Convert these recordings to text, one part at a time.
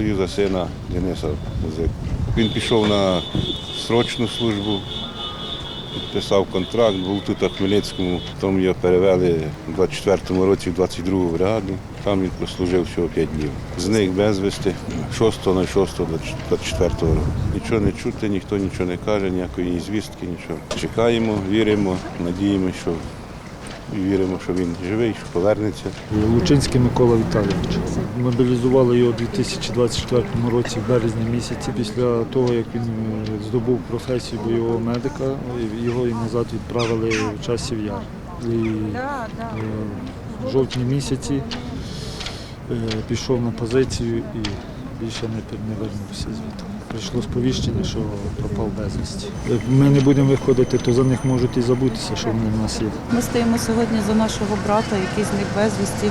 стою за сина Дениса Музику. Він пішов на срочну службу, підписав контракт, був тут у Хмельницькому, потім його перевели у 24-му році в 22-гу бригаду. Там він прослужив всього 5 днів. З Зник безвісти 6.06.24 року. Нічого не чути, ніхто нічого не каже, ніякої звістки, нічого. Чекаємо, віримо, надіємося, що віримо, що він живий, що повернеться. Лучинський Микола Віталійович. Мобілізували його у 2024 році, в березні місяці, після того, як він е, здобув професію бойового медика, його і назад відправили в часів яр. І е, в жовтні місяці е, пішов на позицію і більше не, вернувся звідти. Прийшло сповіщення, що пропав безвісті. Як ми не будемо виходити, то за них можуть і забутися, що вони в нас є. Ми стоїмо сьогодні за нашого брата, який зник безвісті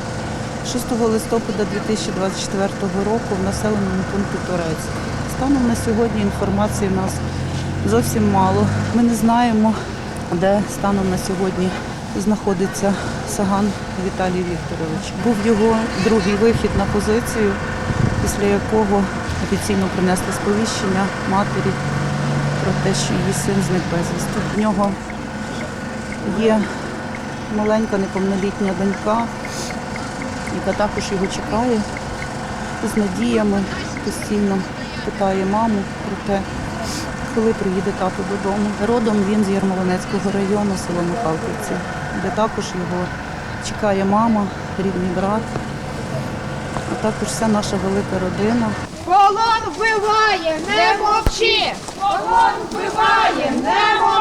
6 листопада 2024 року в населеному пункті Торець. Станом на сьогодні інформації в нас зовсім мало. Ми не знаємо, де станом на сьогодні знаходиться Саган Віталій Вікторович. Був його другий вихід на позицію, після якого офіційно принесли сповіщення матері про те, що її син зник безвісти. В нього є маленька неповнолітня донька, яка також його чекає з надіями, постійно питає маму про те, коли приїде тато додому. Родом він з Ярмолинецького району, село Михалківці, де також його чекає мама, рідний брат, а також вся наша велика родина. Полон вбиває, не мовчи! Полон вбиває, не мовчи!